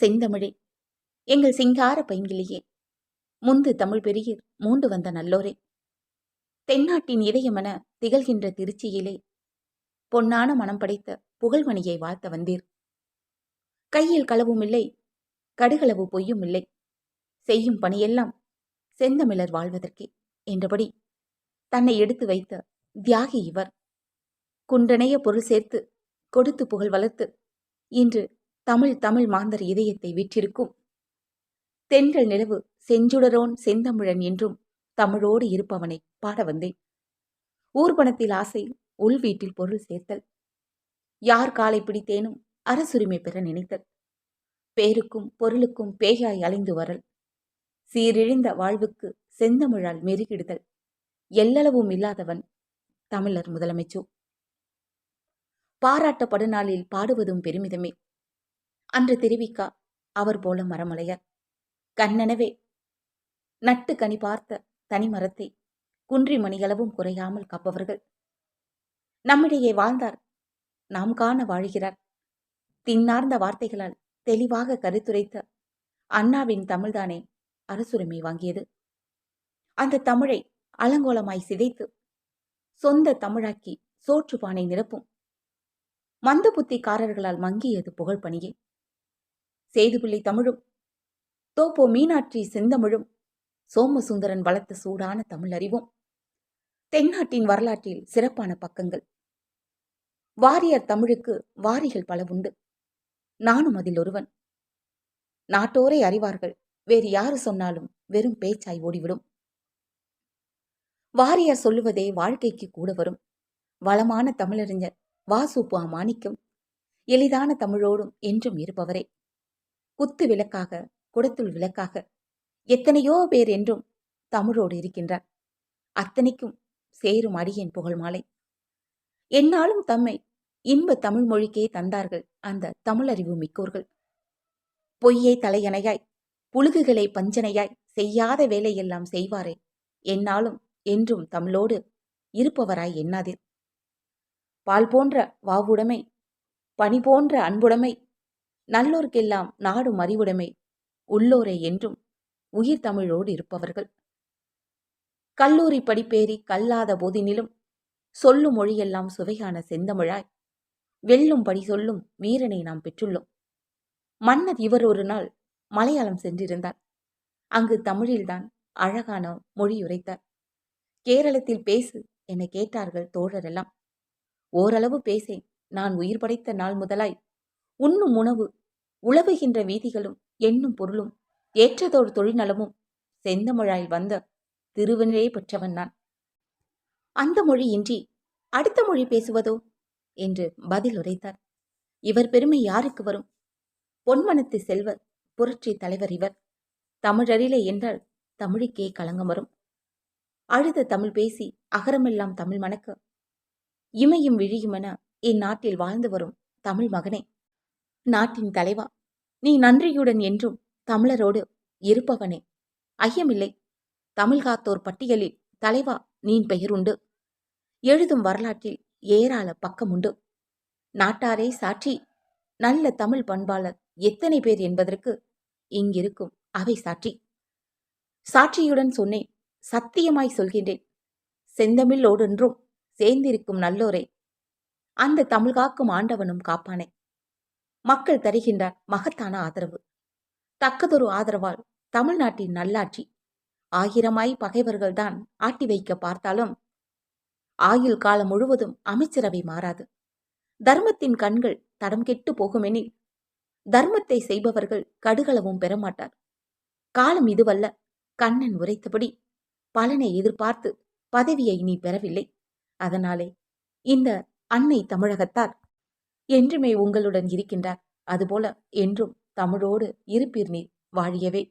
செந்தமிழே. எங்கள் சிங்கார பைங்கிலேயே முந்து தமிழ் பெரியர் மூண்டு வந்த நல்லோரே. தென்னாட்டின் இதயமென திகழ்கின்ற திருச்சியிலே பொன்னான மனம் படைத்த புகழ்மணியை வாழ்த்த வந்தீர். கையில் களவும் இல்லை கடுகளவு பொய்யும் இல்லை செய்யும் பணியெல்லாம் செந்தமிழர் வாழ்வதற்கே என்றபடி தன்னை எடுத்து வைத்த தியாகி இவர். குன்றனைய பொருள் சேர்த்து கொடுத்து புகழ் வளர்த்து இன்று தமிழ் தமிழ் மாந்தர் இதயத்தை விற்றிருக்கும். தென்றல் நிலவு செஞ்சுடரோன் செந்தமிழன் என்றும் தமிழோடு இருப்பவனை பாட வந்தேன். ஊர்பணத்தில் ஆசை உள் வீட்டில் பொருள் சேர்த்தல். யார் காலை பிடித்தேனும் அரசுரிமை பெற நினைத்தல். பேருக்கும் பொருளுக்கும் பேயாய் அலைந்து வரல். சீரிழிந்த வாழ்வுக்கு செந்தமிழால் மெருகிடுதல். எல்லளவும் இல்லாதவன் தமிழர் முதலமைச்சோ. பாராட்டப்படுநாளில் பாடுவதும் பெருமிதமே. அன்று தெரிவிக்கா அவர் போல மரமலையர் கண்ணனவே நட்டு கனி பார்த்த தனிமரத்தை குன்றி மணிகளவும் குறையாமல் காப்பவர்கள். நம்மிடையே வாழ்ந்தார் நாம் காண வாழ்கிறார். தின்னார்ந்த வார்த்தைகளால் தெளிவாக கருத்துரைத்த அண்ணாவின் தமிழ்தானே அரசுரிமை வாங்கியது. அந்த தமிழை அலங்கோலமாய் சிதைத்து சொந்த தமிழாக்கி சோற்றுப்பானை நிரப்பும் மந்த புத்திக்காரர்களால் மங்கியது புகழ்பணியே. பணியே சேதுபிள்ளை தமிழும். தோப்போ மீனாட்சி செந்தமிழும். சோமசுந்தரன் வளர்த்த சூடான தமிழறிவும் தென்னாட்டின் வரலாற்றில் சிறப்பான பக்கங்கள். வாரியர் தமிழுக்கு வாரிகள் பல உண்டு. நானும் அதில் ஒருவன். நாட்டோரை அறிவார்கள். வேறு யாரு சொன்னாலும் வெறும் பேச்சாய் ஓடிவிடும். வாரியார் சொல்லுவதே வாழ்க்கைக்கு கூட வரும். வளமான தமிழறிஞர் வாசுப்பு மாணிக்கம். எளிதான தமிழோடும் என்றும் இருப்பவரே. குத்து விளக்காக குடத்துள் விளக்காக எத்தனையோ பேர் என்றும் தமிழோடு இருக்கின்றார். அத்தனைக்கும் சேரும் அடியின் புகழ் மாலை. என்னாலும் தம்மை இன்ப தமிழ் மொழிக்கே தந்தார்கள் அந்த தமிழறிவு மிக்கோர்கள். பொய்யை தலையணையாய் புழுகுகளை பஞ்சனையாய் செய்யாத வேலையெல்லாம் செய்வாரே என்னாலும் என்றும் தமிழோடு இருப்பவராய் எண்ணாதீர். பால் போன்ற வாவுடைமை பனி போன்ற அன்புடைமை நல்லோர்க்கெல்லாம் நாடும் அறிவுடைமை உள்ளோரே என்றும் உயிர் தமிழோடு இருப்பவர்கள். கல்லூரி படிப்பேறி கல்லாத போதினிலும் சொல்லும் மொழியெல்லாம் சுவையான செந்தமிழாய். வெல்லும் படி சொல்லும் வீரனை நாம் பெற்றுள்ளோம். மன்னர் இவர் ஒரு நாள் மலையாளம் சென்றிருந்தார். அங்கு தமிழில்தான் அழகான மொழியுரைத்தார் கேரளத்தில் பேசு என கேட்டார்கள் தோழரெல்லாம். ஓரளவு பேசேன். நான் உயிர் படைத்த நாள் முதலாய் உண்ணும் உணவு உழவுகின்ற வீதிகளும் எண்ணும் பொருளும் ஏற்றதோர் தொழில்நலமும் செந்தமிழாய் வந்த திருவினையே பெற்றவன் நான். அந்த மொழியின்றி அடுத்த மொழி பேசுவதோ? என்று பதில் உரைத்தார். இவர் பெருமை யாருக்கு வரும்? பொன்மனத்து செல்வர் புரட்சி தலைவர் இவர். தமிழறிலே என்றால் தமிழுக்கே களங்கம் வரும். அழுத தமிழ் பேசி அகரமெல்லாம் தமிழ் மணக்க. இமையும் விழியுமென இந்நாட்டில் வாழ்ந்து வரும் தமிழ் மகனே. நாட்டின் தலைவா. நீ நன்றியுடன் என்றும் தமிழரோடு இருப்பவனே. ஐயமில்லை. தமிழ் காத்தோர் பட்டியலில் தலைவா நீ பெயருண்டு. எழுதும் வரலாற்றில் ஏராள பக்கமுண்டு. நாட்டாரே சாட்சி. நல்ல தமிழ் பண்பாளர் எத்தனை பேர் என்பதற்கு இங்கிருக்கும் அவை சாட்சி. சாட்சியுடன் சொன்னேன். சத்தியமாய் சொல்கின்றேன். செந்தமிழோடென்றும் சேர்ந்திருக்கும் நல்லோரை. அந்த தமிழ் காக்கும் ஆண்டவனும் காப்பானே. மக்கள் தருகின்றார் மகத்தான ஆதரவு. தக்கதொரு ஆதரவால் தமிழ்நாட்டின் நல்லாட்சி. ஆயிரமாய் பகைவர்கள்தான் ஆட்டி வைக்க பார்த்தாலும் ஆயுள் காலம் முழுவதும் அமைச்சரவை மாறாது. தர்மத்தின் கண்கள் தடம் கெட்டு போகுமெனில் தர்மத்தை செய்பவர்கள் கடுகளவும் பெறமாட்டார். காலம் இதுவல்ல கண்ணன் உரைத்தபடி பலனை எதிர்பார்த்து பதவியை நீ பெறவில்லை. அதனாலே இந்த அன்னை தமிழகத்தார் என்றுமே உங்களுடன் இருக்கின்றார். அதுபோல என்றும் தமிழோடு இருப்பீர் நீர். வாழியவே